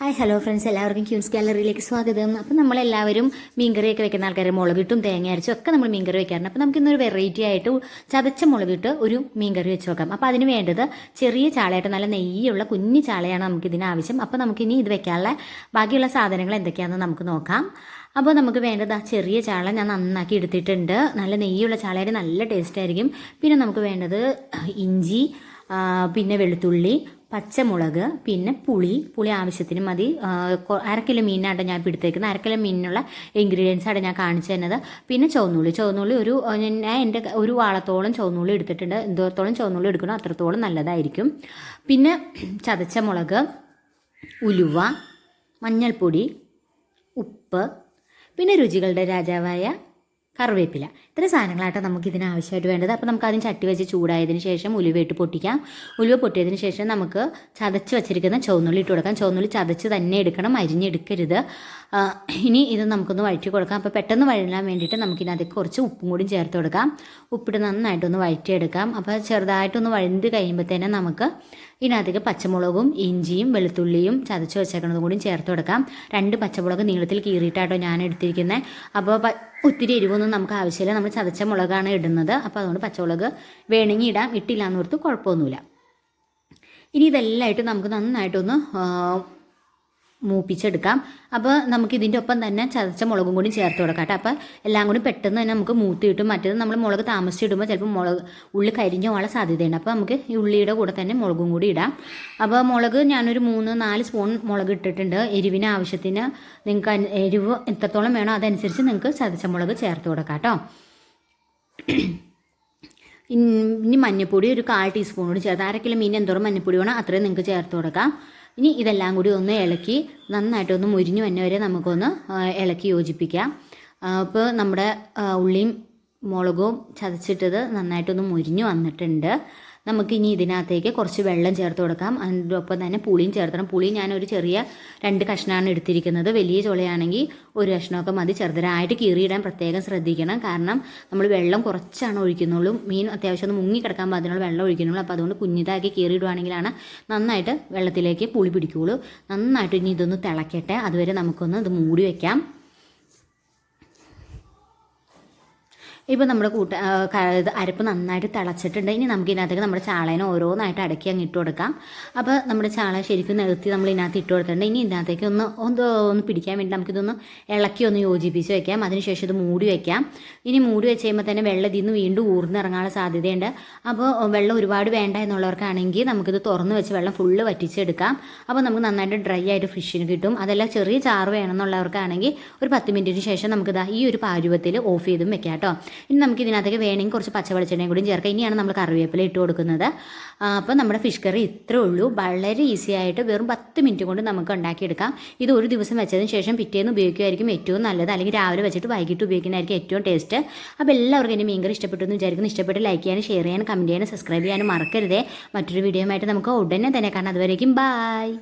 Hi hello friends എല്ലാവർക്കും queens ഗാലറിയിലേക്ക് സ്വാഗതം. അപ്പം നമ്മളെല്ലാവരും മീൻകറിയൊക്കെ വെക്കുന്ന ആൾക്കാർ മുളകിട്ടും തേങ്ങ അരച്ചും ഒക്കെ നമ്മൾ മീൻകറി വെക്കാറുണ്ട്. അപ്പം നമുക്ക് ഇന്നൊരു വെറൈറ്റി ആയിട്ട് ചതച്ച മുളകിട്ട് ഒരു മീൻകറി വെച്ച് നോക്കാം. അപ്പോൾ അതിന് വേണ്ടത് ചെറിയ ചാളയായിട്ട് നല്ല നെയ്യുള്ള കുഞ്ഞു ചാളയാണ് നമുക്ക് ഇതിന് ആവശ്യം. അപ്പോൾ നമുക്കിനി ഇത് വെക്കാനുള്ള ബാക്കിയുള്ള സാധനങ്ങൾ എന്തൊക്കെയാണെന്ന് നമുക്ക് നോക്കാം. അപ്പോൾ നമുക്ക് വേണ്ടത് ആ ചെറിയ ചാള ഞാൻ നന്നാക്കി എടുത്തിട്ടുണ്ട്. നല്ല നെയ്യുള്ള ചാളയുടെ നല്ല ടേസ്റ്റ് ആയിരിക്കും. പിന്നെ നമുക്ക് വേണ്ടത് ഇഞ്ചി പിന്നെ വെളുത്തുള്ളി പച്ചമുളക് പിന്നെ പുളി. പുളി ആവശ്യത്തിന് മതി. അര കിലോ ഞാൻ പിടുത്തേക്കുന്നത്. അര കിലോ മീനിനുള്ള ഇൻഗ്രീഡിയൻസ് ആണ് ഞാൻ കാണിച്ചു തന്നത് പിന്നെ ചുവന്നുള്ളി. ചുവന്നുള്ളി ഒരു ഞാൻ എന്റെ ഒരു വാളത്തോളം ചുവന്നുള്ളി എടുത്തിട്ടുണ്ട്. എന്തോരത്തോളം ചുവന്നുള്ളി എടുക്കണോ അത്രത്തോളം നല്ലതായിരിക്കും. പിന്നെ ചതച്ച മുളക് ഉലുവ മഞ്ഞൾപ്പൊടി ഉപ്പ് പിന്നെ രുചികളുടെ രാജാവായ കറിവേപ്പില. ഇത്ര സാധനങ്ങളായിട്ടാണ് നമുക്ക് ഇതിന് ആവശ്യമായിട്ട് വേണ്ടത്. അപ്പോൾ നമുക്ക് ആദ്യം ചട്ടി വെച്ച് ചൂടായതിന് ശേഷം ഉലുവയിട്ട് പൊട്ടിക്കാം. ഉലുവ പൊട്ടിയതിന് ശേഷം നമുക്ക് ചതച്ച് വെച്ചിരിക്കുന്ന ചുവന്നുള്ളി ഇട്ട് കൊടുക്കാം. ചുവന്നുള്ളി ചതച്ച് തന്നെ എടുക്കണം. അരിഞ്ഞെടുക്കരുത്. ഇനി ഇത് നമുക്കൊന്ന് വഴറ്റി കൊടുക്കാം. അപ്പോൾ പെട്ടെന്ന് വഴലാൻ വേണ്ടിയിട്ട് നമുക്കിതിനകത്തേക്ക് കുറച്ച് ഉപ്പും കൂടി ചേർത്ത് കൊടുക്കാം. ഉപ്പിട്ട് നന്നായിട്ടൊന്ന് വഴറ്റിയെടുക്കാം. അപ്പോൾ ചെറുതായിട്ടൊന്ന് കഴിയുമ്പോൾ തന്നെ നമുക്ക് ഇതിനകത്തേക്ക് പച്ചമുളകും ഇഞ്ചിയും വെളുത്തുള്ളിയും ചതച്ച് വെച്ചേക്കുന്നതും കൂടി ചേർത്ത് കൊടുക്കാം. രണ്ട് പച്ചമുളക് നീളത്തിൽ കീറിയിട്ടാട്ടോ ഞാൻ എടുത്തിരിക്കുന്നത് അപ്പോൾ ഒത്തിരി എരിവൊന്നും നമുക്ക് ആവശ്യമില്ല. നമ്മൾ ചതച്ച മുളകാണ് ഇടുന്നത്. അപ്പോൾ അതുകൊണ്ട് പച്ചമുളക് വേണമെങ്കിൽ ഇടാം ഇട്ടില്ല എന്നോർത്ത് കുഴപ്പമൊന്നുമില്ല. ഇനി ഇതെല്ലാമായിട്ട് നമുക്ക് നന്നായിട്ടൊന്ന് മൂപ്പിച്ചെടുക്കാം. അപ്പോൾ നമുക്ക് ഇതിന്റെ ഒപ്പം തന്നെ ചതച്ച മുളകും കൂടി ചേർത്ത് കൊടുക്കാം കേട്ടോ. അപ്പോൾ എല്ലാം കൂടി പെട്ടെന്ന് തന്നെ നമുക്ക് മൂത്ത് കിട്ടും. മറ്റേത് നമ്മൾ മുളക് താമസിച്ചിടുമ്പോൾ ചിലപ്പോൾ മുളക് ഉള്ളി കരിഞ്ഞ പോകാനുള്ള സാധ്യതയുണ്ട്. അപ്പോൾ നമുക്ക് ഈ ഉള്ളിയുടെ കൂടെ തന്നെ മുളകും കൂടി ഇടാം. അപ്പോൾ മുളക് ഞാനൊരു മൂന്ന് നാല് സ്പൂൺ മുളക് ഇട്ടിട്ടുണ്ട്. എരിവിന് ആവശ്യത്തിന് നിങ്ങൾക്ക് എരിവ് എത്രത്തോളം വേണോ അതനുസരിച്ച് നിങ്ങൾക്ക് ചതച്ച മുളക് ചേർത്ത് കൊടുക്കാം കേട്ടോ. ഇനി മഞ്ഞൾപ്പൊടി ഒരു കാൽ ടീസ്പൂൺ കൂടി ചേർത്ത്. അര കിലോ മീൻ എന്തോരം മഞ്ഞൾപ്പൊടി വേണം അത്രയും നിങ്ങൾക്ക് ചേർത്ത് കൊടുക്കാം. ഇനി ഇതെല്ലാം കൂടി ഒന്ന് ഇളക്കി നന്നായിട്ടൊന്ന് മുരിഞ്ഞു വന്നെ വരെ നമുക്കൊന്ന് ഇളക്കി യോജിപ്പിക്കാം. അപ്പോൾ നമ്മുടെ ഉള്ളിയും മുളകും ചതച്ചിട്ടത് നന്നായിട്ടൊന്ന് മുരിഞ്ഞു വന്നിട്ടുണ്ട്. നമുക്കിനി ഇതിനകത്തേക്ക് കുറച്ച് വെള്ളം ചേർത്ത് കൊടുക്കാം. അതിനൊപ്പം തന്നെ പുളിയും ചേർത്തണം. പുളി ഞാനൊരു ചെറിയ രണ്ട് കഷ്ണമാണ് എടുത്തിരിക്കുന്നത്. വലിയ ചുളയാണെങ്കിൽ ഒരു കഷ്ണമൊക്കെ മതി. ചെറുതരായിട്ട് കീറിയിടാൻ പ്രത്യേകം ശ്രദ്ധിക്കണം. കാരണം നമ്മൾ വെള്ളം കുറച്ചാണ് ഒഴിക്കുന്നുള്ളൂ. മീൻ അത്യാവശ്യം ഒന്ന് മുങ്ങി കിടക്കാൻ പാകത്തിനുള്ള വെള്ളം ഒഴിക്കുന്നുള്ളൂ. അപ്പോൾ അതുകൊണ്ട് കുഞ്ഞിതാക്കി കീറിയിടുവാണെങ്കിലാണ് നന്നായിട്ട് വെള്ളത്തിലേക്ക് പുളി പിടിക്കുകയുള്ളൂ. നന്നായിട്ട് ഇനി ഇതൊന്ന് തിളക്കട്ടെ. അതുവരെ നമുക്കൊന്ന് ഇത് മൂടി വയ്ക്കാം ഇപ്പോൾ നമ്മുടെ കൂട്ട ഇത് അരപ്പ് നന്നായിട്ട് തിളച്ചിട്ടുണ്ട്. ഇനി നമുക്ക് ഇതിനകത്തേക്ക് നമ്മുടെ ചാളേനെ ഓരോന്നായിട്ട് അടക്കി അങ്ങ് ഇട്ട് കൊടുക്കാം. അപ്പോൾ നമ്മുടെ ചാള ശരിക്കും നിർത്തി നമ്മൾ ഇതിനകത്ത് ഇട്ട് കൊടുത്തിട്ടുണ്ട്. ഇനി ഇതിനകത്തേക്ക് ഒന്ന് ഒന്ന് ഒന്ന് പിടിക്കാൻ വേണ്ടി നമുക്കിതൊന്ന് ഇളക്കി ഒന്ന് യോജിപ്പിച്ച് വെക്കാം. അതിനുശേഷം ഇത് മൂടി വെക്കാം. ഇനി മൂടി വെച്ച് കഴിയുമ്പോൾ തന്നെ വെള്ളം ഇതിൽ നിന്ന് വീണ്ടും ഊർന്നിറങ്ങാനുള്ള സാധ്യതയുണ്ട്. അപ്പോൾ വെള്ളം ഒരുപാട് വേണ്ട എന്നുള്ളവർക്കാണെങ്കിൽ നമുക്കിത് തുറന്ന് വെച്ച് വെള്ളം ഫുള്ള് വറ്റിച്ചെടുക്കാം. അപ്പോൾ നമുക്ക് നന്നായിട്ട് ഡ്രൈ ആയിട്ട് ഫിഷിന് കിട്ടും. അതല്ല ചെറിയ ചാറ് വേണമെന്നുള്ളവർക്കാണെങ്കിൽ ഒരു പത്ത് മിനിറ്റിന് ശേഷം നമുക്കിതാ ഈ ഒരു പാരുവത്തിൽ ഓഫ് ചെയ്തും വെക്കാം കേട്ടോ. ഇനി നമുക്ക് ഇതിനകത്തേക്ക് വേണമെങ്കിൽ കുറച്ച് പച്ച വെളിച്ചെണ്ണയും കൂടി ചേർക്കാം. ഇനിയാണ് നമ്മൾ കറിവേപ്പില ഇട്ട് കൊടുക്കുന്നത്. അപ്പോൾ നമ്മുടെ ഫിഷ് കറി ഇത്രേ ഉള്ളൂ. വളരെ ഈസി ആയിട്ട് വെറും പത്ത് മിനിറ്റ് കൊണ്ട് നമുക്ക് ഉണ്ടാക്കിയെടുക്കാം. ഇത് ഒരു ദിവസം വെച്ചതിന് ശേഷം പിറ്റേന്ന് ഉപയോഗിക്കുമായിരിക്കും ഏറ്റവും നല്ലത്. അല്ലെങ്കിൽ രാവിലെ വെച്ചിട്ട് വൈകിട്ട് ഉപയോഗിക്കുന്നതായിരിക്കും ഏറ്റവും ടേസ്റ്റ്. അപ്പോൾ എല്ലാവർക്കും എന്റെ മീൻകറി ഇഷ്ടപ്പെട്ടു എന്ന് വിചാരിക്കുന്നു. ഇഷ്ടപ്പെട്ട് ലൈക്ക് ചെയ്യാനും ഷെയർ ചെയ്യാനും കമന്റ് ചെയ്യാനും സബ്സ്ക്രൈബ് ചെയ്യാനും മറക്കരുതേ. മറ്റൊരു വീഡിയോയുമായിട്ട് നമുക്ക് ഉടനെ തന്നെ കാണാം. അതുവരേക്കും ബായ്.